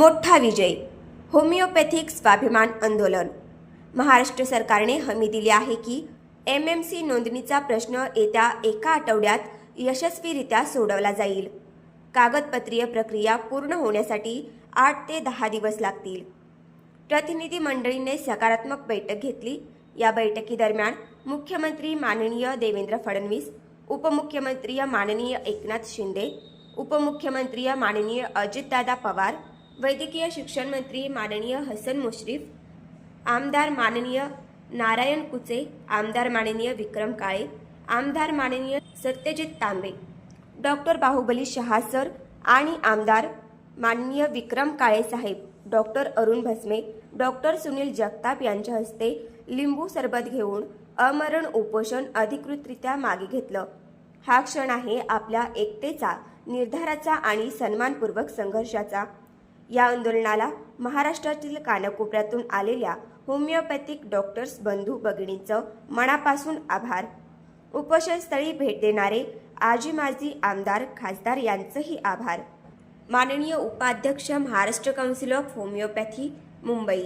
मोठा विजय होमिओपॅथिक स्वाभिमान आंदोलन. महाराष्ट्र सरकारने हमी दिली आहे की एम एम सी नोंदणीचा प्रश्न येत्या एका आठवड्यात यशस्वीरित्या सोडवला जाईल. कागदपत्रीय प्रक्रिया पूर्ण होण्यासाठी आठ ते दहा दिवस लागतील. प्रतिनिधी मंडळीने सकारात्मक बैठक घेतली. या बैठकीदरम्यान मुख्यमंत्री माननीय देवेंद्र फडणवीस उपमुख्यमंत्री माननीय एकनाथ शिंदे उपमुख्यमंत्री माननीय अजितदादा पवार वैद्यकीय शिक्षण मंत्री माननीय हसन मुश्रीफ आमदार माननीय नारायण कुचे आमदार माननीय विक्रम काळे आमदार माननीय सत्यजित तांबे डॉक्टर बाहुबली शहा सर आणि आमदार माननीय विक्रम काळे साहेब डॉक्टर अरुण भस्मे डॉक्टर सुनील जगताप यांच्या हस्ते लिंबू सरबत घेऊन अमरण उपोषण अधिकृतरित्या मागे घेतलं. हा क्षण आहे आपल्या एकतेचा निर्धाराचा आणि सन्मानपूर्वक संघर्षाचा. या आंदोलनाला महाराष्ट्रातील कानाकोपऱ्यातून आलेल्या होमिओपॅथिक डॉक्टर्स बंधू भगिनींचं मनापासून आभार. उपोषणस्थळी भेट देणारे आजी माजी आमदार खासदार यांचंही आभार. माननीय उपाध्यक्ष Maharashtra council of homoeopathy Mumbai.